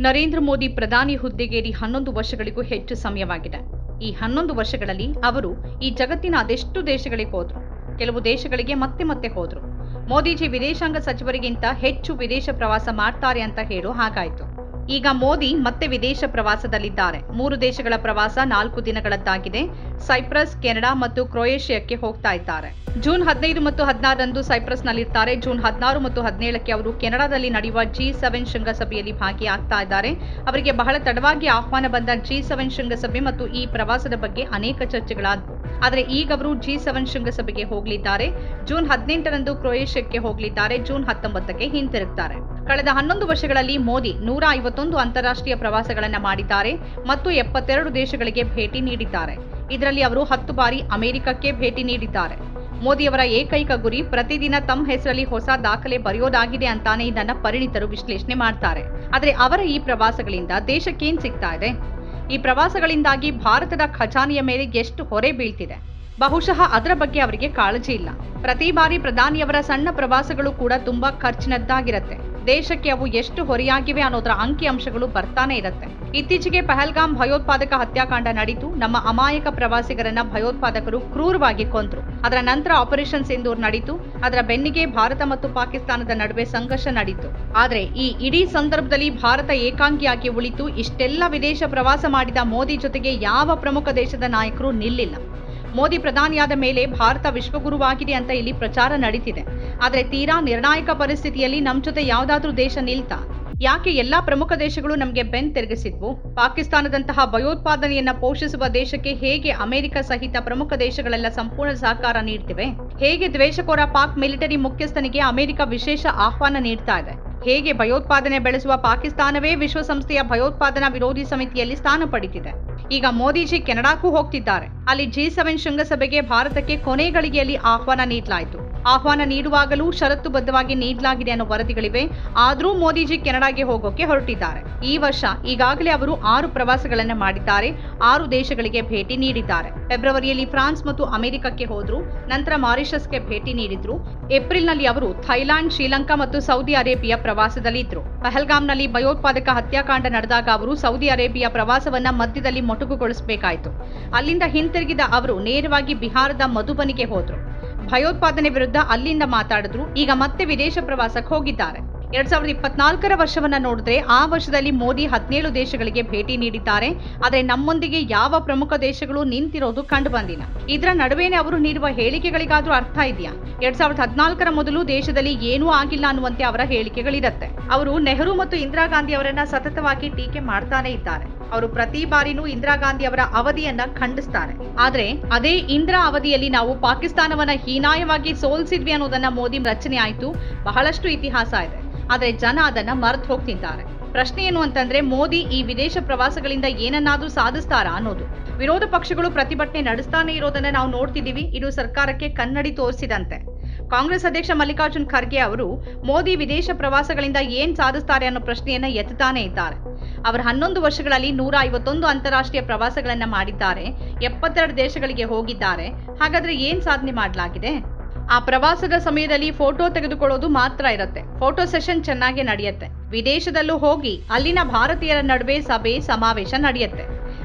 ನರೇಂದ್ರ ಮೋದಿ ಪ್ರಧಾನಿ ಹುದ್ದೆಗೇರಿ ಹನ್ನೊಂದು ವರ್ಷಗಳಿಗೂ ಹೆಚ್ಚು ಸಮಯವಾಗಿದೆ. ಈ ಹನ್ನೊಂದು ವರ್ಷಗಳಲ್ಲಿ ಅವರು ಈ ಜಗತ್ತಿನ ಅದೆಷ್ಟು ದೇಶಗಳಿಗೆ ಹೋದ್ರು, ಕೆಲವು ದೇಶಗಳಿಗೆ ಮತ್ತೆ ಮತ್ತೆ ಹೋದ್ರು. ಮೋದಿಜಿ ವಿದೇಶಾಂಗ ಸಚಿವರಿಗಿಂತ ಹೆಚ್ಚು ವಿದೇಶ ಪ್ರವಾಸ ಮಾಡ್ತಾರೆ ಅಂತ ಹೇಳೋ ಹಾಗಾಯ್ತು. ಈಗ ಮೋದಿ ಮತ್ತೆ ವಿದೇಶ ಪ್ರವಾಸದಲ್ಲಿದ್ದಾರೆ. ಮೂರು ದೇಶಗಳ ಪ್ರವಾಸ ನಾಲ್ಕು ದಿನಗಳದ್ದಾಗಿದೆ. ಸೈಪ್ರಸ್, ಕೆನಡಾ ಮತ್ತು ಕ್ರೊಯೇಷಿಯಾಕ್ಕೆ ಹೋಗ್ತಾ ಇದ್ದಾರೆ. ಜೂನ್ ಹದಿನೈದು ಮತ್ತು ಹದಿನಾರರಂದು ಸೈಪ್ರಸ್ನಲ್ಲಿರ್ತಾರೆ. ಜೂನ್ ಹದಿನಾರು ಮತ್ತು ಹದಿನೇಳಕ್ಕೆ ಅವರು ಕೆನಡಾದಲ್ಲಿ ನಡೆಯುವ ಜಿ ಸೆವೆನ್ ಶೃಂಗಸಭೆಯಲ್ಲಿ ಭಾಗಿಯಾಗ್ತಾ ಇದ್ದಾರೆ. ಅವರಿಗೆ ಬಹಳ ತಡವಾಗಿ ಆಹ್ವಾನ ಬಂದ ಜಿ ಸೆವೆನ್ ಶೃಂಗಸಭೆ ಮತ್ತು ಈ ಪ್ರವಾಸದ ಬಗ್ಗೆ ಅನೇಕ ಚರ್ಚೆಗಳಾದವು ಆದರೆ ಈಗ ಅವರು ಜಿ ಸೆವೆನ್ ಶೃಂಗಸಭೆಗೆ ಹೋಗಲಿದ್ದಾರೆ. ಜೂನ್ ಹದಿನೆಂಟರಂದು ಕ್ರೊಯೇಷಿಯಾಕ್ಕೆ ಹೋಗಲಿದ್ದಾರೆ. ಜೂನ್ ಹತ್ತೊಂಬತ್ತಕ್ಕೆ ಹಿಂತಿರುಗ್ತಾರೆ. ಕಳೆದ ಹನ್ನೊಂದು ವರ್ಷಗಳಲ್ಲಿ ಮೋದಿ ನೂರ ಐವತ್ತೊಂದು ಅಂತಾರಾಷ್ಟ್ರೀಯ ಪ್ರವಾಸಗಳನ್ನು ಮಾಡಿದ್ದಾರೆ ಮತ್ತು ಎಪ್ಪತ್ತೆರಡು ದೇಶಗಳಿಗೆ ಭೇಟಿ ನೀಡಿದ್ದಾರೆ. ಇದರಲ್ಲಿ ಅವರು ಹತ್ತು ಬಾರಿ ಅಮೆರಿಕಕ್ಕೆ ಭೇಟಿ ನೀಡಿದ್ದಾರೆ. ಮೋದಿಯವರ ಏಕೈಕ ಗುರಿ ಪ್ರತಿದಿನ ತಮ್ಮ ಹೆಸರಲ್ಲಿ ಹೊಸ ದಾಖಲೆ ಬರೆಯೋದಾಗಿದೆ ಅಂತಾನೆ ಇದನ್ನು ಪರಿಣಿತರು ವಿಶ್ಲೇಷಣೆ ಮಾಡ್ತಾರೆ. ಆದರೆ ಅವರ ಈ ಪ್ರವಾಸಗಳಿಂದ ದೇಶಕ್ಕೇನು ಸಿಗ್ತಾ ಇದೆ? ಈ ಪ್ರವಾಸಗಳಿಂದಾಗಿ ಭಾರತದ ಖಜಾನೆಯ ಮೇಲೆ ಎಷ್ಟು ಹೊರೆ ಬೀಳ್ತಿದೆ? ಬಹುಶಃ ಅದರ ಬಗ್ಗೆ ಅವರಿಗೆ ಕಾಳಜಿ ಇಲ್ಲ. ಪ್ರತಿ ಬಾರಿ ಪ್ರಧಾನಿಯವರ ಸಣ್ಣ ಪ್ರವಾಸಗಳು ಕೂಡ ತುಂಬಾ ಖರ್ಚಿನದ್ದಾಗಿರತ್ತೆ. ದೇಶಕ್ಕೆ ಅವು ಎಷ್ಟು ಹೊರೆಯಾಗಿವೆ ಅನ್ನೋದರ ಅಂಕಿ ಅಂಶಗಳು ಬರ್ತಾನೆ ಇರುತ್ತೆ. ಇತ್ತೀಚೆಗೆ ಪಹಲ್ಗಾಮ್ ಭಯೋತ್ಪಾದಕ ಹತ್ಯಾಕಾಂಡ ನಡೀತು. ನಮ್ಮ ಅಮಾಯಕ ಪ್ರವಾಸಿಗರನ್ನ ಭಯೋತ್ಪಾದಕರು ಕ್ರೂರವಾಗಿ ಕೊಂದ್ರು. ಅದರ ನಂತರ ಆಪರೇಷನ್ ಸಿಂಧೂರ್ ನಡೀತು. ಅದರ ಬೆನ್ನಿಗೆ ಭಾರತ ಮತ್ತು ಪಾಕಿಸ್ತಾನದ ನಡುವೆ ಸಂಘರ್ಷ ನಡೀತು. ಆದರೆ ಈ ಇಡೀ ಸಂದರ್ಭದಲ್ಲಿ ಭಾರತ ಏಕಾಂಗಿಯಾಗಿ ಉಳಿತು. ಇಷ್ಟೆಲ್ಲ ವಿದೇಶ ಪ್ರವಾಸ ಮಾಡಿದ ಮೋದಿ ಜೊತೆಗೆ ಯಾವ ಪ್ರಮುಖ ದೇಶದ ನಾಯಕರು ನಿಲ್ಲಿಲ್ಲ. ಮೋದಿ ಪ್ರಧಾನಿಯಾದ ಮೇಲೆ ಭಾರತ ವಿಶ್ವಗುರುವಾಗಿದೆ ಅಂತ ಇಲ್ಲಿ ಪ್ರಚಾರ ನಡೀತಿದೆ. ಆದರೆ ತೀರಾ ನಿರ್ಣಾಯಕ ಪರಿಸ್ಥಿತಿಯಲ್ಲಿ ನಮ್ಮ ಜೊತೆ ಯಾವ್ದಾದ್ರೂ ದೇಶ ನಿಲ್ತಾ? ಯಾಕೆ ಎಲ್ಲಾ ಪ್ರಮುಖ ದೇಶಗಳು ನಮಗೆ ಬೆನ್ ತಿರುಗಿಸಿದ್ವು? ಪಾಕಿಸ್ತಾನದಂತಹ ಭಯೋತ್ಪಾದನೆಯನ್ನ ಪೋಷಿಸುವ ದೇಶಕ್ಕೆ ಹೇಗೆ ಅಮೆರಿಕ ಸಹಿತ ಪ್ರಮುಖ ದೇಶಗಳೆಲ್ಲ ಸಂಪೂರ್ಣ ಸಹಕಾರ ನೀಡ್ತಿವೆ? ಹೇಗೆ ದ್ವೇಷಕೋರ ಪಾಕ್ ಮಿಲಿಟರಿ ಮುಖ್ಯಸ್ಥನಿಗೆ ಅಮೆರಿಕ ವಿಶೇಷ ಆಹ್ವಾನ ನೀಡ್ತಾ ಇದೆ? ಹೇಗೆ ಭಯೋತ್ಪಾದನೆ ಬೆಳೆಸುವ ಪಾಕಿಸ್ತಾನವೇ ವಿಶ್ವಸಂಸ್ಥೆಯ ಭಯೋತ್ಪಾದನಾ ವಿರೋಧಿ ಸಮಿತಿಯಲ್ಲಿ ಸ್ಥಾನ ಪಡೆದಿದೆ. ಈಗ ಮೋದಿಜಿ ಕೆನಡಾಕ್ಕೂ ಹೋಗ್ತಿದ್ದಾರೆ. ಅಲ್ಲಿ ಜಿ ಸೆವೆನ್ ಶೃಂಗಸಭೆಗೆ ಭಾರತಕ್ಕೆ ಕೊನೆ ಗಳಿಗೆಯಲ್ಲಿ ಆಹ್ವಾನ ನೀಡಲಾಯಿತು. ಆಹ್ವಾನ ನೀಡುವಾಗಲೂ ಷರತ್ತುಬದ್ಧವಾಗಿ ನೀಡಲಾಗಿದೆ ಅನ್ನೋ ವರದಿಗಳಿವೆ. ಆದರೂ ಮೋದಿಜಿ ಕೆನಡಾಗೆ ಹೋಗೋಕೆ ಹೊರಟಿದ್ದಾರೆ. ಈ ವರ್ಷ ಈಗಾಗಲೇ ಅವರು ಆರು ಪ್ರವಾಸಗಳನ್ನು ಮಾಡಿದ್ದಾರೆ. ಆರು ದೇಶಗಳಿಗೆ ಭೇಟಿ ನೀಡಿದ್ದಾರೆ. ಫೆಬ್ರವರಿಯಲ್ಲಿ ಫ್ರಾನ್ಸ್ ಮತ್ತು ಅಮೆರಿಕಕ್ಕೆ ಹೋದ್ರು. ನಂತರ ಮಾರಿಷಸ್ಗೆ ಭೇಟಿ ನೀಡಿದ್ರು. ಏಪ್ರಿಲ್ನಲ್ಲಿ ಅವರು ಥೈಲ್ಯಾಂಡ್, ಶ್ರೀಲಂಕಾ ಮತ್ತು ಸೌದಿ ಅರೇಬಿಯಾ ಪ್ರವಾಸದಲ್ಲಿದ್ದರು ಪಹಲ್ಗಾಮ್ನಲ್ಲಿ ಭಯೋತ್ಪಾದಕ ಹತ್ಯಾಕಾಂಡ ನಡೆದಾಗ ಅವರು ಸೌದಿ ಅರೇಬಿಯಾ ಪ್ರವಾಸವನ್ನ ಮಧ್ಯದಲ್ಲಿ ಮೊಟಕುಗೊಳಿಸಬೇಕಾಯಿತು. ಅಲ್ಲಿಂದ ಹಿಂತಿರುಗಿದ ಅವರು ನೇರವಾಗಿ ಬಿಹಾರದ ಮಧುಬನಿಗೆ ಹೋದ್ರು. ಭಯೋತ್ಪಾದನೆ ವಿರುದ್ಧ ಅಲ್ಲಿಂದ ಮಾತಾಡಿದ್ರು. ಈಗ ಮತ್ತೆ ವಿದೇಶ ಪ್ರವಾಸಕ್ಕೆ ಹೋಗಿದ್ದಾರೆ. ಎರಡ್ ಸಾವಿರದ ಇಪ್ಪತ್ನಾಲ್ಕರ ವರ್ಷವನ್ನ ನೋಡಿದ್ರೆ ಆ ವರ್ಷದಲ್ಲಿ ಮೋದಿ ಹದಿನೇಳು ದೇಶಗಳಿಗೆ ಭೇಟಿ ನೀಡಿದ್ದಾರೆ. ಆದರೆ ನಮ್ಮೊಂದಿಗೆ ಯಾವ ಪ್ರಮುಖ ದೇಶಗಳು ನಿಂತಿರೋದು ಕಂಡು ಬಂದಿಲ್ಲ. ಇದರ ನಡುವೆನೆ ಅವರು ನೀಡುವ ಹೇಳಿಕೆಗಳಿಗಾದ್ರೂ ಅರ್ಥ ಇದೆಯಾ? ಎರಡ್ ಸಾವಿರದ ಹದಿನಾಲ್ಕರ ಮೊದಲು ದೇಶದಲ್ಲಿ ಏನೂ ಆಗಿಲ್ಲ ಅನ್ನುವಂತೆ ಅವರ ಹೇಳಿಕೆಗಳಿರುತ್ತೆ. ಅವರು ನೆಹರು ಮತ್ತು ಇಂದಿರಾ ಗಾಂಧಿ ಅವರನ್ನ ಸತತವಾಗಿ ಟೀಕೆ ಮಾಡ್ತಾನೆ ಇದ್ದಾರೆ. ಅವರು ಪ್ರತಿ ಬಾರಿನೂ ಇಂದಿರಾ ಗಾಂಧಿ ಅವರ ಅವಧಿಯನ್ನ ಖಂಡಿಸ್ತಾರೆ. ಆದ್ರೆ ಅದೇ ಇಂದಿರಾ ಅವಧಿಯಲ್ಲಿ ನಾವು ಪಾಕಿಸ್ತಾನವನ್ನ ಹೀನಾಯವಾಗಿ ಸೋಲಿಸಿದ್ವಿ ಅನ್ನೋದನ್ನ ಮೋದಿ ರಚನೆ ಆಯ್ತು, ಬಹಳಷ್ಟು ಇತಿಹಾಸ ಇದೆ. ಆದ್ರೆ ಜನ ಅದನ್ನ ಮರೆತು ಹೋಗ್ತಿದ್ದಾರೆ. ಪ್ರಶ್ನೆ ಏನು ಅಂತಂದ್ರೆ ಮೋದಿ ಈ ವಿದೇಶ ಪ್ರವಾಸಗಳಿಂದ ಏನನ್ನಾದ್ರೂ ಸಾಧಿಸ್ತಾರಾ ಅನ್ನೋದು. ವಿರೋಧ ಪಕ್ಷಗಳು ಪ್ರತಿಭಟನೆ ನಡೆಸ್ತಾನೆ ಇರೋದನ್ನ ನಾವು ನೋಡ್ತಿದ್ದೀವಿ, ಇದು ಸರ್ಕಾರಕ್ಕೆ ಕನ್ನಡಿ ತೋರಿಸಿದಂತೆ. ಕಾಂಗ್ರೆಸ್ ಅಧ್ಯಕ್ಷ ಮಲ್ಲಿಕಾರ್ಜುನ್ ಖರ್ಗೆ ಅವರು ಮೋದಿ ವಿದೇಶ ಪ್ರವಾಸಗಳಿಂದ ಏನ್ ಸಾಧಿಸ್ತಾರೆ ಅನ್ನೋ ಪ್ರಶ್ನೆಯನ್ನ ಎತ್ತುತ್ತಾನೆ ಇದ್ದಾರೆ. ಅವರು ಹನ್ನೊಂದು ವರ್ಷಗಳಲ್ಲಿ ನೂರ ಐವತ್ತೊಂದು ಅಂತಾರಾಷ್ಟ್ರೀಯ ಪ್ರವಾಸಗಳನ್ನು ಮಾಡಿದ್ದಾರೆ, ಎಪ್ಪತ್ತೆರಡು ದೇಶಗಳಿಗೆ ಹೋಗಿದ್ದಾರೆ. ಹಾಗಾದ್ರೆ ಏನು ಸಾಧನೆ ಮಾಡಲಾಗಿದೆ? ಆ ಪ್ರವಾಸದ ಸಮಯದಲ್ಲಿ ಫೋಟೋ ತೆಗೆದುಕೊಳ್ಳೋದು ಮಾತ್ರ ಇರುತ್ತೆ. ಫೋಟೋ ಸೆಷನ್ ಚೆನ್ನಾಗಿ ನಡೆಯುತ್ತೆ. ವಿದೇಶದಲ್ಲೂ ಹೋಗಿ ಅಲ್ಲಿನ ಭಾರತೀಯರ ನಡುವೆ ಸಭೆ, ಸಮಾವೇಶ ನಡೆಯುತ್ತೆ.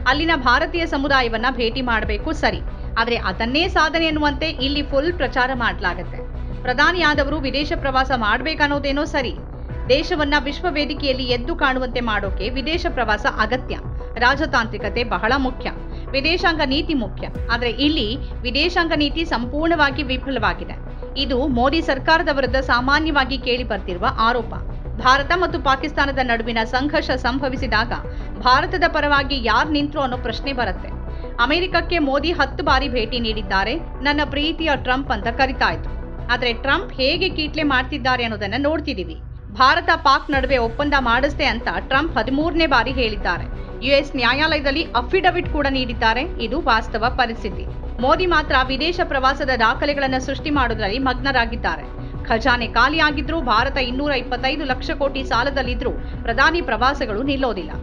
ಅಲ್ಲಿನ ಭಾರತೀಯ ಸಮುದಾಯವನ್ನು ಭೇಟಿ ಮಾಡಬೇಕು ಸರಿ. ಆದರೆ ಅದನ್ನೇ ಸಾಧನೆ ಎನ್ನುವಂತೆ ಇಲ್ಲಿ ಫುಲ್ ಪ್ರಚಾರ ಮಾಡಲಾಗುತ್ತೆ. ಪ್ರಧಾನಿಯಾದವರು ವಿದೇಶ ಪ್ರವಾಸ ಮಾಡ್ಬೇಕನ್ನೋದೇನೋ ಸರಿ. ದೇಶವನ್ನ ವಿಶ್ವ ವೇದಿಕೆಯಲ್ಲಿ ಎದ್ದು ಕಾಣುವಂತೆ ಮಾಡೋಕೆ ವಿದೇಶ ಪ್ರವಾಸ ಅಗತ್ಯ. ರಾಜತಾಂತ್ರಿಕತೆ ಬಹಳ ಮುಖ್ಯ. ವಿದೇಶಾಂಗ ನೀತಿ ಮುಖ್ಯ. ಆದರೆ ಇಲ್ಲಿ ವಿದೇಶಾಂಗ ನೀತಿ ಸಂಪೂರ್ಣವಾಗಿ ವಿಫಲವಾಗಿದೆ. ಇದು ಮೋದಿ ಸರ್ಕಾರದ ವಿರುದ್ಧ ಸಾಮಾನ್ಯವಾಗಿ ಕೇಳಿ ಬರ್ತಿರುವ ಆರೋಪ. ಭಾರತ ಮತ್ತು ಪಾಕಿಸ್ತಾನದ ನಡುವಿನ ಸಂಘರ್ಷ ಸಂಭವಿಸಿದಾಗ ಭಾರತದ ಪರವಾಗಿ ಯಾರು ನಿಂತರು ಅನ್ನೋ ಪ್ರಶ್ನೆ ಬರುತ್ತೆ. ಅಮೆರಿಕಕ್ಕೆ ಮೋದಿ ಹತ್ತು ಬಾರಿ ಭೇಟಿ ನೀಡಿದ್ದಾರೆ ನನ್ನ ಪ್ರೀತಿಯ ಟ್ರಂಪ್ ಅಂತ ಕರಿತಾಯಿತು ಆದರೆ ಟ್ರಂಪ್ ಹೇಗೆ ಕೀಟ್ಲೆ ಮಾಡ್ತಿದ್ದಾರೆ ಅನ್ನೋದನ್ನ ನೋಡ್ತಿದೀವಿ. ಭಾರತ ಪಾಕ್ ನಡುವೆ ಒಪ್ಪಂದ ಮಾಡಿಸ್ತೆ ಅಂತ ಟ್ರಂಪ್ ಹದಿಮೂರನೇ ಬಾರಿ ಹೇಳಿದ್ದಾರೆ. ಯುಎಸ್ ನ್ಯಾಯಾಲಯದಲ್ಲಿ ಅಫಿಡವಿಟ್ ಕೂಡ ನೀಡಿದ್ದಾರೆ. ಇದು ವಾಸ್ತವ ಪರಿಸ್ಥಿತಿ. ಮೋದಿ ಮಾತ್ರ ವಿದೇಶ ಪ್ರವಾಸದ ದಾಖಲೆಗಳನ್ನು ಸೃಷ್ಟಿ ಮಾಡುವುದರಲ್ಲಿ ಮಗ್ನರಾಗಿದ್ದಾರೆ. ಖಜಾನೆ ಖಾಲಿಯಾಗಿದ್ರೂ ಭಾರತ ಇನ್ನೂರ ಇಪ್ಪತ್ತೈದು ಲಕ್ಷ ಕೋಟಿ ಸಾಲದಲ್ಲಿದ್ದರೂ ಪ್ರಧಾನಿ ಪ್ರವಾಸಗಳು ನಿಲ್ಲೋದಿಲ್ಲ.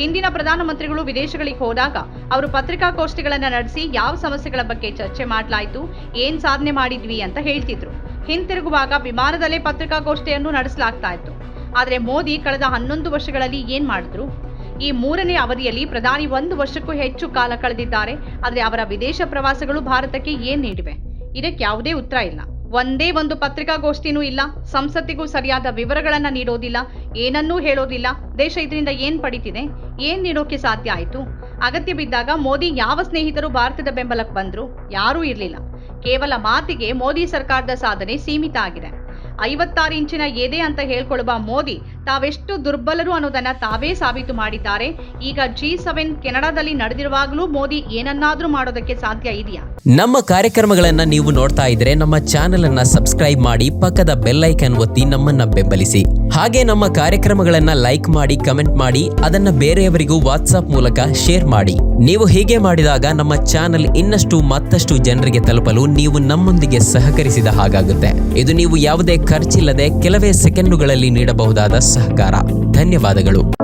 ಹಿಂದಿನ ಪ್ರಧಾನಮಂತ್ರಿಗಳು ವಿದೇಶಗಳಿಗೆ ಹೋದಾಗ ಅವರು ಪತ್ರಿಕಾಗೋಷ್ಠಿಗಳನ್ನು ನಡೆಸಿ ಯಾವ ಸಮಸ್ಯೆಗಳ ಬಗ್ಗೆ ಚರ್ಚೆ ಮಾಡಲಾಯಿತು, ಏನು ಸಾಧನೆ ಮಾಡಿದ್ವಿ ಅಂತ ಹೇಳ್ತಿದ್ರು. ಹಿಂತಿರುಗುವಾಗ ವಿಮಾನದಲ್ಲೇ ಪತ್ರಿಕಾಗೋಷ್ಠಿಯನ್ನು ನಡೆಸಲಾಗ್ತಾ ಇತ್ತು. ಆದರೆ ಮೋದಿ ಕಳೆದ ಹನ್ನೊಂದು ವರ್ಷಗಳಲ್ಲಿ ಏನ್ ಮಾಡಿದ್ರು? ಈ ಮೂರನೇ ಅವಧಿಯಲ್ಲಿ ಪ್ರಧಾನಿ ಒಂದು ವರ್ಷಕ್ಕೂ ಹೆಚ್ಚು ಕಾಲ ಕಳೆದಿದ್ದಾರೆ. ಆದರೆ ಅವರ ವಿದೇಶ ಪ್ರವಾಸಗಳು ಭಾರತಕ್ಕೆ ಏನ್ ನೀಡಿವೆ? ಇದಕ್ಕೆ ಯಾವುದೇ ಉತ್ತರ ಇಲ್ಲ. ಒಂದೇ ಒಂದು ಪತ್ರಿಕಾಗೋಷ್ಠಿನೂ ಇಲ್ಲ. ಸಂಸತ್ತಿಗೂ ಸರಿಯಾದ ವಿವರಗಳನ್ನ ನೀಡೋದಿಲ್ಲ. ಏನನ್ನೂ ಹೇಳೋದಿಲ್ಲ. ದೇಶ ಇದರಿಂದ ಏನ್ ಪಡಿತಿದೆ? ಏನ್ ನೀಡೋಕೆ ಸಾಧ್ಯ ಆಯ್ತು? ಅಗತ್ಯ ಬಿದ್ದಾಗ ಮೋದಿ ಯಾವ ಸ್ನೇಹಿತರು ಭಾರತದ ಬೆಂಬಲಕ್ಕೆ ಬಂದರು? ಯಾರೂ ಇರಲಿಲ್ಲ. ಕೇವಲ ಮಾತಿಗೆ ಮೋದಿ ಸರ್ಕಾರದ ಸಾಧನೆ ಸೀಮಿತ ಆಗಿದೆ. ಐವತ್ತಾರು ಇಂಚಿನ ಎದೆ ಅಂತ ಹೇಳ್ಕೊಳ್ಳುವ ಮೋದಿ ತಾವೆಷ್ಟು ದುರ್ಬಲರು ಅನ್ನೋದನ್ನ ತಾವೇ ಸಾಬೀತು ಮಾಡಿದ್ದಾರೆ. ಈಗ ಜಿ ಸೆವೆನ್ ಕೆನಡಾದಲ್ಲಿ ನಡೆದಿರುವಾಗಲೂ ಮೋದಿ ಏನನ್ನಾದ್ರೂ ಮಾಡೋದಕ್ಕೆ ಸಾಧ್ಯ ಇದೆಯಾ? ನಮ್ಮ ಕಾರ್ಯಕ್ರಮಗಳನ್ನ ನೀವು ನೋಡ್ತಾ ಇದ್ರೆ ನಮ್ಮ ಚಾನೆಲ್ ಅನ್ನ ಸಬ್ಸ್ಕ್ರೈಬ್ ಮಾಡಿ ಪಕ್ಕದ ಬೆಲ್ ಐಕನ್ ಒತ್ತಿ ನಮ್ಮನ್ನ ಬೆಂಬಲಿಸಿ. ಹಾಗೆ ನಮ್ಮ ಕಾರ್ಯಕ್ರಮಗಳನ್ನ ಲೈಕ್ ಮಾಡಿ, ಕಮೆಂಟ್ ಮಾಡಿ, ಅದನ್ನ ಬೇರೆಯವರಿಗೂ ವಾಟ್ಸ್ಆಪ್ ಮೂಲಕ ಶೇರ್ ಮಾಡಿ. ನೀವು ಹೀಗೆ ಮಾಡಿದಾಗ ನಮ್ಮ ಚಾನೆಲ್ ಇನ್ನಷ್ಟು ಮತ್ತಷ್ಟು ಜನರಿಗೆ ತಲುಪಲು ನೀವು ನಮ್ಮೊಂದಿಗೆ ಸಹಕರಿಸಿದ ಹಾಗಾಗುತ್ತೆ. ಇದು ನೀವು ಯಾವುದೇ ಖರ್ಚಿಲ್ಲದೆ ಕೆಲವೇ ಸೆಕೆಂಡುಗಳಲ್ಲಿ ನೀಡಬಹುದಾದ ಸಹಕಾರ. ಧನ್ಯವಾದಗಳು.